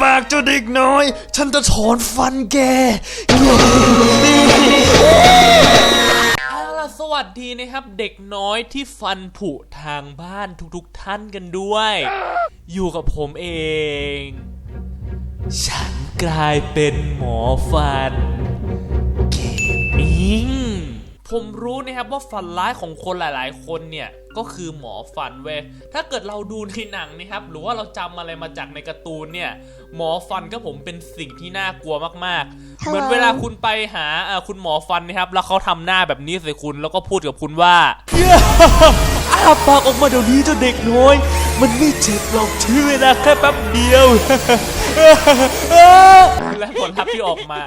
ปากเจ้าเด็กน้อย ฉันจะถอนฟันแก เอาล่ะสวัสดีนะครับ เด็กน้อยที่ฟันผุทางบ้านทุกๆท่านกันด้วย อยู่กับผมเอง ฉันกลายเป็นหมอฟัน เกมมิ่ง ผมรู้นะครับว่าฝันร้ายของคนหลายๆ คนเนี่ยก็คือหมอฟันเว้ยถ้าเกิดเราดูในหนังนะครับ หรือว่าเราจำอะไรมาจากในการ์ตูนเนี่ยหมอฟันก็ผมเป็นสิ่งที่น่ากลัวมากๆ เหมือนเวลาคุณไปหาเอ่อคุณหมอฟันนะครับ แล้วเขาทำหน้าแบบนี้ใส่คุณแล้วก็พูดกับคุณว่าอ้าปากออกมาเดี๋ยวนี้เจ้าเด็กน้อย มันไม่เจ็บหรอกใช้เวลาแค่แป๊บเดียว และผลลัพธ์ที่ออกมา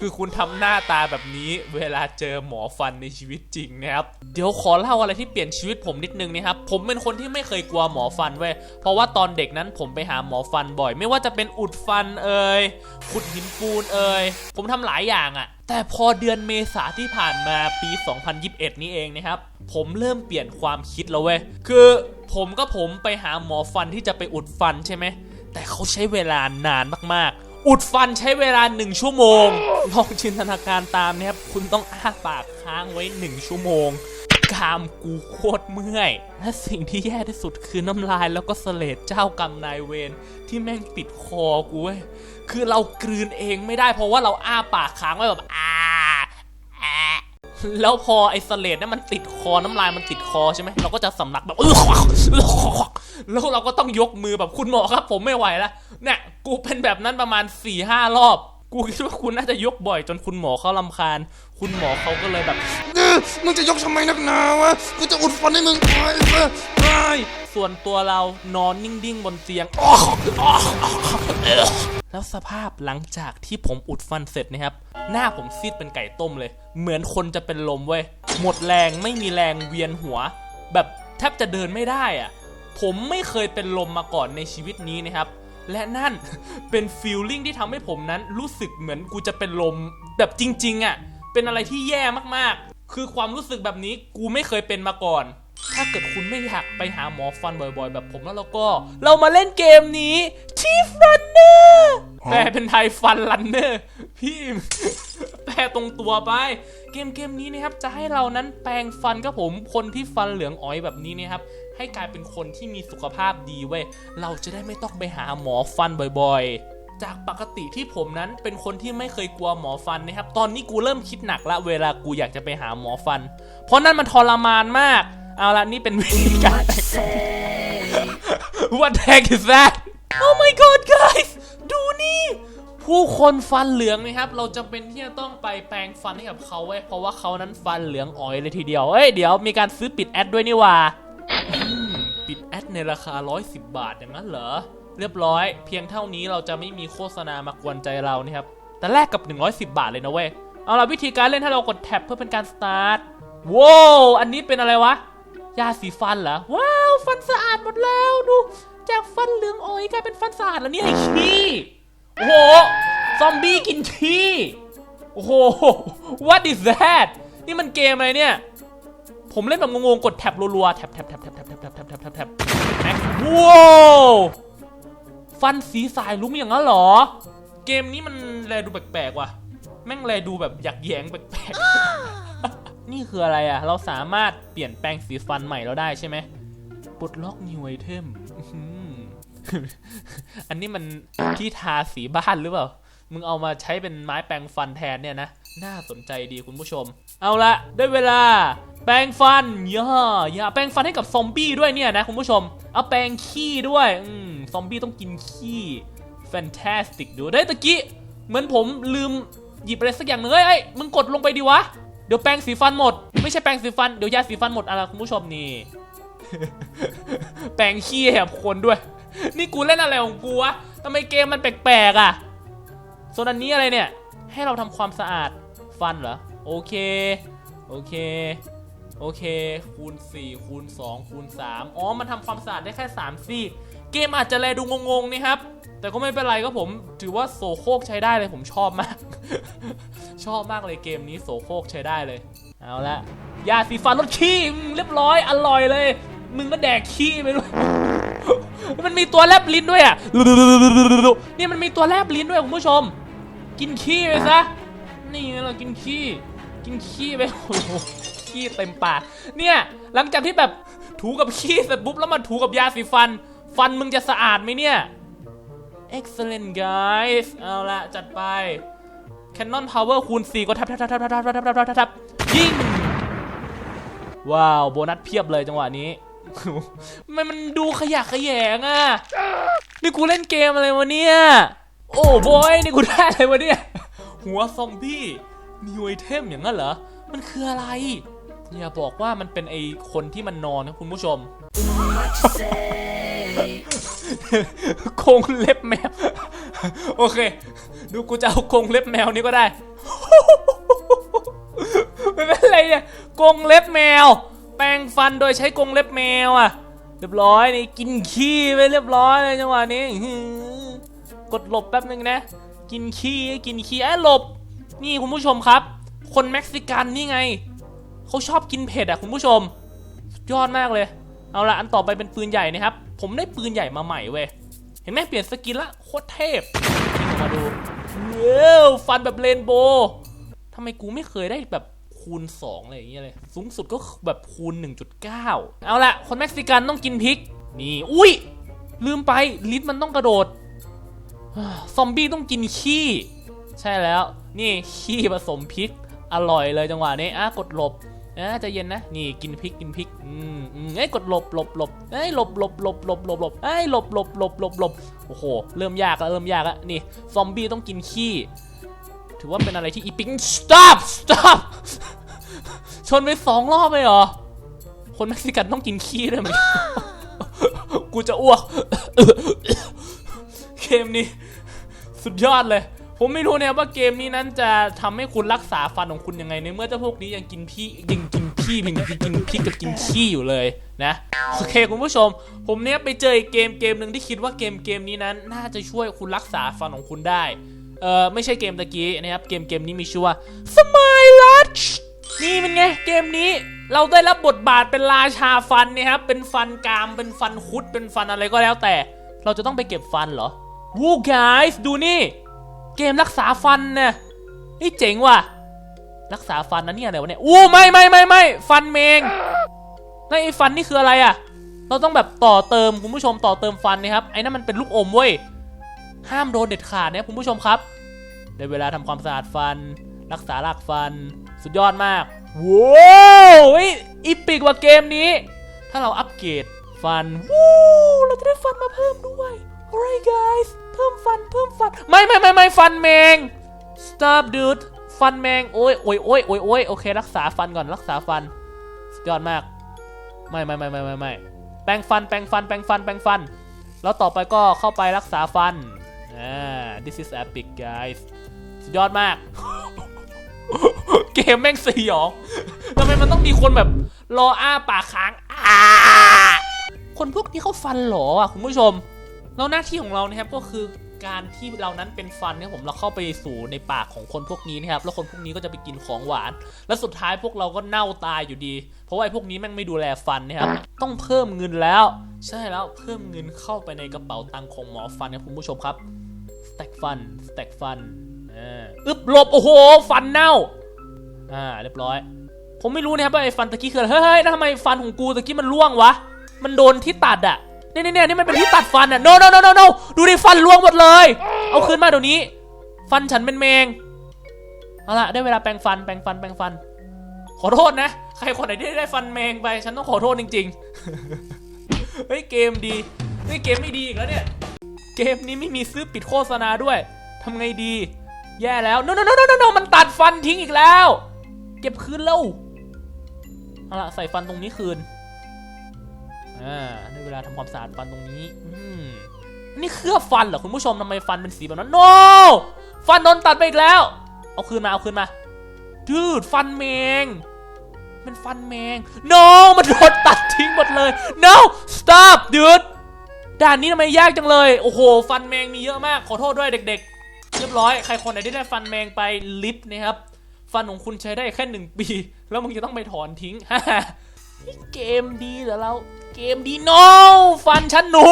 คือคุณทำหน้าตาแบบนี้ เวลาเจอหมอฟันในชีวิตจริงนะครับ เดี๋ยวขอเล่าอะไรที่เปลี่ยนชีวิตผมนิดนึงนะครับ ผมเป็นคนที่ไม่เคยกลัวหมอฟันเว้ย เพราะว่าตอนเด็กนั้นผมไปหาหมอฟันบ่อย ไม่ว่าจะเป็นอุดฟันเอ่ยขุดหินปูนเอ่ยผมทำหลายอย่างอะแต่พอเดือนเมษาที่ผ่านมาปี 2021 นี้เองนะครับ ผมเริ่มเปลี่ยนความคิดแล้วเว้ย คือผมก็ผมไปหาหมอฟันที่จะไปอุดฟันใช่ไหม แต่เขาใช้เวลานานมากๆ อุดฟันใช้เวลา 1 ชั่วโมง ลองจินตนาการตามนะครับคุณต้องอ้าปากค้างไว้ 1 ชั่วโมงกามกูโคตรเมื่อย และสิ่งที่แย่ที่สุดคือน้ำลายแล้วก็เสลดเจ้ากรรมนายเวรที่แม่งปิดคอกูเว้ย คือเรากลืนเองไม่ได้เพราะว่าเราอ้าปากค้างไว้แบบอา แล้วพอไอ้เสลดเนี่ยมันติดคอน้ำลายมันติดคอใช่ไหมเราก็จะสำลักแบบแล้วเราก็ต้องยกมือแบบคุณหมอครับ ผมไม่ไหวแล้วเนี่ยกูเป็นแบบนั้นประมาณ4ี่ห้ารอบ กูคิดว่าคุณน่าจะยกบ่อยจนคุณหมอเขาลำคาญ คุณหมอเขาก็เลยแบบเออมึงจะยกทำไมนักหนาวะกูจะอุดฟันให้มึงตายซะตายส่วนตัวเรานอนนิ่งๆบนเตียง แล้วสภาพหลังจากที่ผมอุดฟันเสร็จนะครับ หน้าผมซีดเป็นไก่ต้มเลย เหมือนคนจะเป็นลมเว้ย หมดแรงไม่มีแรงเวียนหัว แบบแทบจะเดินไม่ได้อะผมไม่เคยเป็นลมมาก่อนในชีวิตนี้นะครับ และนั่นเป็นฟีลลิ่งที่ทำให้ผมนั้นรู้สึกเหมือนกูจะเป็นลมแบบจริง ๆอะ่ะ เป็นอะไรที่แย่มากๆ คือความรู้สึกแบบนี้กูไม่เคยเป็นมาก่อน ถ้าเกิดคุณไม่อยากไปหาหมอฟันบ่อยๆ แบบผมแล้วเราก็ เรามาเล่นเกมนี้ทีฟันเนอร์แปลเป็นไทยฟันลันเนอร์พี่แปลตรงตัวไป เกมเกมนี้นะครับจะให้เรานั้นแปลงฟันกับผมคนที่ฟันเหลืองอ้อยแบบนี้นะครับให้กลายเป็นคนที่มีสุขภาพดีเว้ยเราจะได้ไม่ต้องไปหาหมอฟันบ่อยๆ จากปกติที่ผมนั้นเป็นคนที่ไม่เคยกลัวหมอฟันนะครับ ตอนนี้กูเริ่มคิดหนักละเวลากูอยากจะไปหาหมอฟัน เพราะนั่นมันทรมานมาก เอาละนี่เป็นวิธีการ What the heck is that Oh my god guys ดูนี่ ผู้คนฟันเหลืองนะครับ เราจำเป็นที่จะต้องไปแปรงฟันให้กับเขาไว้ยเพราะว่าเขานั้นฟันเหลืองอ๋อยเลยทีเดียวเอ้ยเดี๋ยวมีการซื้อปิดแอดด้วยนี่ว่าปิดแอดในราคา 110 บาทอย่างนั้นเหรอ เรียบร้อย เพียงเท่านี้เราจะไม่มีโฆษณามากวนใจเรานะครับ แต่แลกกับ 110 บาทเลยนะเว้ย เอาล่ะวิธีการเล่นถ้าเรากดแท็บเพื่อเป็นการสตาร์ทว้าวอันนี้เป็นอะไรวะ ยาสีฟันเหรอ ว้าว ฟันสะอาดหมดแล้วดู จากฟันเหลืองอ้อยกลายเป็นฟันสะอาดแล้วเนี่ยไอ้ขี้โอ้โห ซอมบี้กินขี้ โอ้โห what is that นี่มันเกมอะไรเนี่ย ผมเล่นแบบงงๆ กดแท็บรัวๆ แท็บแท็บแท็บแท็บแท็บแท็บแท็บแท็บแท็บแท็บแท็บแม็กว้าวฟันสีสายลุ้งอย่างนั้นเหรอ เกมนี้มันแลดูแปลกๆว่ะ แม่งแลดูแบบอยากแยงแปลกๆ นี่คืออะไรอะเราสามารถเปลี่ยนแปลงสีฟันใหม่เราได้ใช่ไหมปลดล็อก new item อื้อหืออันนี้มันที่ทาสีบ้านหรือเปล่า มึงเอามาใช้เป็นไม้แปรงฟันแทนเนี่ยนะ น่าสนใจดีคุณผู้ชม เอาละได้เวลา แปรงฟันย่าอย่าแปรงฟันให้กับซอมบี้ด้วยเนี่ยนะคุณผู้ชม เอาแปรงขี้ด้วยอืมซอมบี้ต้องกินขี้ fantastic ดูได้ตะกี้ เหมือนผมลืมหยิบอะไรสักอย่างหนึ่งเอ้ยเอ้ยมึงกดลงไปดีวะ เดี๋ยวแปรงสีฟันหมด ไม่ใช่แปรงสีฟัน เดี๋ยวยาสีฟันหมดอะไรคุณผู้ชมนี่ แปรงขี้ให้กับคนด้วย นี่กูเล่นอะไรของกูวะทำไมเกมมันแปลกๆอะส่วนอันนี้อะไรเนี่ย ให้เราทำความสะอาดฟันเหรอ โอเค โอเค โอเค คูณ 4 คูณ 2 คูณ 3 อ๋อ มันทำความสะอาดได้แค่ 3 ซี่ เกมอาจจะแลดูงงๆนี่ครับ แต่ก็ไม่เป็นไรก็ผม ถือว่าโสโครกใช้ได้เลยผมชอบมาก ชอบมากเลยเกมนี้โสโครกใช้ได้เลย เอาละยาสีฟันลดขี้เรียบร้อยอร่อยเลย มึงก็แดกขี้ไปด้วยมันมีตัวแลบลิ้นด้วยอะนี่มันมีตัวแลบลิ้นด้วยคุณผู้ชม กินขี้ไปซะนี่เรากินขี้ กินขี้ไปโอ้โหขี้เต็มปากเนี่ยหลังจากที่แบบถูกับขี้เสร็จปุ๊บแล้วมาถูกับยาสีฟัน ฟันมึงจะสะอาดไหมเนี่ย excellent guys เอาละจัดไป Canon Power คูณ4ก็ทับทับทับทับทับทับทับทับทับทับยิง ว้าว โบนัสเพียบเลยจังหวะนี้มันมันดูขยะขยงอะ นี่กูเล่นเกมอะไรวะเนี่ย โอ้บอย นี่กูได้อะไรวะเนี่ย หัวซอมบี้นิวไอเทมอย่างนั้นเหรอ มันคืออะไร อย่าบอกว่ามันเป็นไอคนที่มันนอนนะคุณผู้ชม โครงเล็บแมว โอเค ดูกูจะเอาโครงเล็บแมวนี้ก็ได้ไม่เป็นไรเนี่ยกรงเล็บแมว แปรงฟันโดยใช้กรงเล็บแมวอะ เรียบร้อยนี่กินขี้ไปเรียบร้อยเลยจังหวะนี้กดหลบแป๊บนึงนะ กินขี้กินขี้ไอ้หลบ นี่คุณผู้ชมครับ คนเม็กซิกันนี่ไง เขาชอบกินเผ็ดอะคุณผู้ชม สุดยอดมากเลย เอาละอันต่อไปเป็นปืนใหญ่นะครับ ผมได้ปืนใหญ่มาใหม่เว้ย เห็นไหมเปลี่ยนสกินละโคตรเทพมาดูเว้วฟันแบบเรนโบว์ทำไมกูไม่เคยได้แบบคูณ2อะไรอย่างเงี้ยเลย สูงสุดก็แบบคูณ 1.9 เอาละคนเม็กซิกันต้องกินพริก นี่ อุ้ย ลืมไป ลิ้นมันต้องกระโดด ซอมบี้ต้องกินขี้ ใช่แล้ว นี่ขี้ผสมพริก อร่อยเลยจังหวะนี้อะกดหลบ อะจะเย็นนะ นี่กินพริกกินพริกอืมอืมเอ้ยกดหลบหลบหลบเอ้ยหลบหลบหลบหลบหลบหลบเอ้ยหลบหลบหลบหลบหลบโอ้โห เริ่มยากแล้วเริ่มยากแล้วนี่ ซอมบี้ต้องกินขี้ ถือว่าเป็นอะไรที่อีปิง stop stop ชนไปสองรอบเลยเหรอ คนเม็กซิกันต้องกินขี้ด้วยมั้ยกูจะอ้วก เกมนี้ สุดยอดเลย ผมไม่รู้เนี่ยว่าเกมนี้นั้นจะทำให้คุณรักษาฟันของคุณยังไงในเมื่อเจ้าพวกนี้ยังกินพี่ยังกินพี่ยังกินกินพริกกับกินขี้อยู่เลยนะโอเคคุณผู้ชม ผมเนี่ยไปเจออีกเกมเกมหนึ่งที่คิดว่าเกมเกมนี้นั้น น่าจะช่วยคุณรักษาฟันของคุณได้เออไม่ใช่เกมตะกี้นะครับเกมเกมนี้มีชื่อว่า Smile Lunch นี่เป็นไงเกมนี้เราได้รับบทบาทเป็นราชาฟันนี่ยครับเป็นฟันกราม เป็นฟันคุด เป็นฟันอะไรก็แล้วแต่ เราจะต้องไปเก็บฟันเหรอวู guys ดูนี่ เกมรักษาฟันเนี่ยนี่เจ๋งว่ะ รักษาฟันนะเนี่ยอะไรวะเนี่ยอู้ไม่ไม่ไม่ไม่ฟันเมงแล้วไอ้ฟันนี่คืออะไรอะเราต้องแบบต่อเติมคุณผู้ชมต่อเติมฟันนะครับไอ้นั่นมันเป็นลูกอมเว้ยห้ามโดนเด็ดขาดนะคุณผู้ชมครับได้เวลาทำความสะอาดฟัน รักษารากฟัน สุดยอดมากว้าวอีปิกว่าเกมนี้ ถ้าเราอัปเกรดฟันวู้เราจะได้ฟันมาเพิ่มด้วย alright guys พิ่มฟันเพิ่มฟันไม่ไม่ไม่ไม่ฟันแมง stop dude ฟันแมงโอ้ยโอ้ยโอ้ยโอ้ยโอ้ยโอเค รักษาฟันก่อนรักษาฟันสุดยอดมาก ไม่ไม่ไม่ไม่ไม่ไม่แปรงฟันแปรงฟันแปรงฟันแปรงฟัน แล้วต่อไปก็เข้าไปรักษาฟันอ่า this is epic guys สุดยอดมาก เกมแม่งสยองทำไมมันต้องมีคนแบบรออ้าปากค้างอาคนพวกนี้เขาฟันหรออะคุณผู้ชม แล้วหน้าที่ของเรานะครับก็คือการที่เรานั้นเป็นฟันเนี่ยผมเราเข้าไปสู่ในปากของคนพวกนี้นะครับแล้วคนพวกนี้ก็จะไปกินของหวาน แล้วสุดท้ายพวกเราก็เน่าตายอยู่ดี เพราะว่าไอ้พวกนี้แม่งไม่ดูแลฟันนะครับต้องเพิ่มเงินแล้ว ใช่แล้วเพิ่มเงินเข้าไปในกระเป๋าตังค์ของหมอฟันนะคุณผู้ชมครับสแต็กฟันสแต็กฟันอึบหลบโอ้โห ฟันเน่าอ่าเรียบร้อย ผมไม่รู้นะครับว่าไอ้ฟันตะกี้คืออะไรเฮ้ยเฮ้ยทำไมฟันของกูตะกี้มันร่วงวะมันโดนที่ตัดอะ เนี่ยเนี่ยเนี่ยนี่มันเป็นที่ตัดฟันอะ no no no no no ดูดิฟันร่วงหมดเลย เอาคืนมาเดี๋ยวนี้ ฟันฉันเป็นแมง เอาละได้เวลาแปรงฟัน แปรงฟัน แปรงฟัน ขอโทษนะ ใครคนไหนที่ได้ฟันแมงไป ฉันต้องขอโทษจริงๆ เฮ้ยเกมดี เฮ้ยเกมไม่ดีอีกแล้วเนี่ย เกมนี้ไม่มีซื้อปิดโฆษณาด้วย ทำไงดี แย่แล้ว no no no no no no มันตัดฟันทิ้งอีกแล้ว เก็บคืนแล้ว เอาล่ะใส่ฟันตรงนี้คืน อ่าได้เวลาทำความสะอาดฟันตรงนี้ อืมนี่เคลือบฟันเหรอคุณผู้ชมทำไมฟันเป็นสีแบบนั้น no ฟันโดนตัดไปอีกแล้ว เอาคืนมาเอาคืนมาดืดฟันแมงเป็นฟันแมง no มันโดนตัดทิ้งหมดเลย no stop dude ด่านนี้ทำไมยากจังเลย โอ้โห ฟันแมงมีเยอะมาก ขอโทษด้วยเด็ก ๆ เรียบร้อย ใครคนไหนที่ได้ฟันแมงไปลิฟต์นะครับ ฟันของคุณใช้ได้แค่หนึ่งปี แล้วมึงจะต้องไปถอนทิ้งนี่เกมดีเหรอเรา เกมดีโนฟันฉันหนู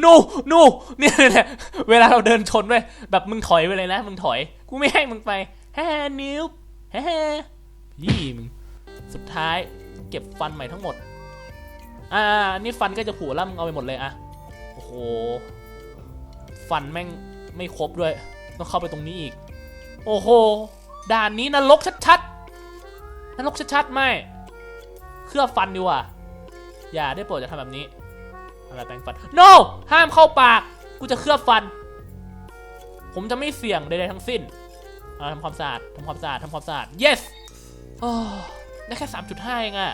หนูหนูเนี่ยเนี่ยเวลาเราเดินชนไปแบบมึงถอยไปเลยนะ มึงถอย กูไม่ให้มึงไปแฮ่นิ้วแฮ่พี่มึงสุดท้ายเก็บฟันใหม่ทั้งหมด อ่า นี่ฟันก็จะผูแล้วมึงเอาไปหมดเลยอะโอ้โห ฟันแม่งไม่ครบด้วย ต้องเข้าไปตรงนี้อีก โอ้โห ด่านนี้นรกชัดๆนรกชัดๆ ไม่ เคลื่อบฟันดีกว่า อย่าได้โปรดจะทำแบบนี้ อะไรแปรงฟัน no ห้ามเข้าปาก กูจะเคลือบฟัน ผมจะไม่เสี่ยงใดๆทั้งสิ้นเอาทำความสะอาดทำความสะอาดทำความสะอาด yes โอ้ได้แค่ 3.5 เองอะ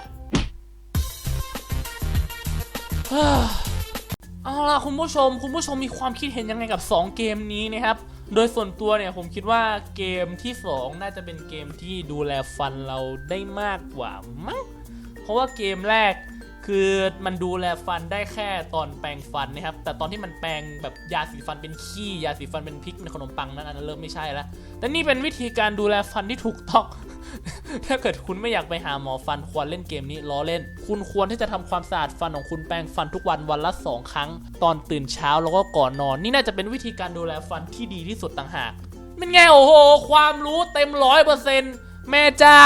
เฮ้อเอาล่ะคุณผู้ชม คุณผู้ชมมีความคิดเห็นยังไงกับ 2 เกมนี้นะครับ โดยส่วนตัวเนี่ยผมคิดว่าเกมที่ 2 น่าจะเป็นเกมที่ดูแลฟันเราได้มากกว่ามั้งเพราะว่าเกมแรก คือมันดูแลฟันได้แค่ตอนแปรงฟันนะครับ แต่ตอนที่มันแปรงแบบยาสีฟันเป็นขี้ยาสีฟันเป็นพริกเป็นขนมปังนั้นอันนั้นเริ่มไม่ใช่แล้ว แต่นี่เป็นวิธีการดูแลฟันที่ถูกต้อง ถ้าเกิดคุณไม่อยากไปหาหมอฟันควรเล่นเกมนี้ล้อเล่น คุณควรที่จะทำความสะอาดฟันของคุณแปรงฟันทุกวันวันละ 2 ครั้ง ตอนตื่นเช้าแล้วก็ก่อนนอน นี่น่าจะเป็นวิธีการดูแลฟันที่ดีที่สุดต่างหากเป็นไงโอ้โห ความรู้เต็มร้อยเปอร์เซ็นต์แม่เจ้า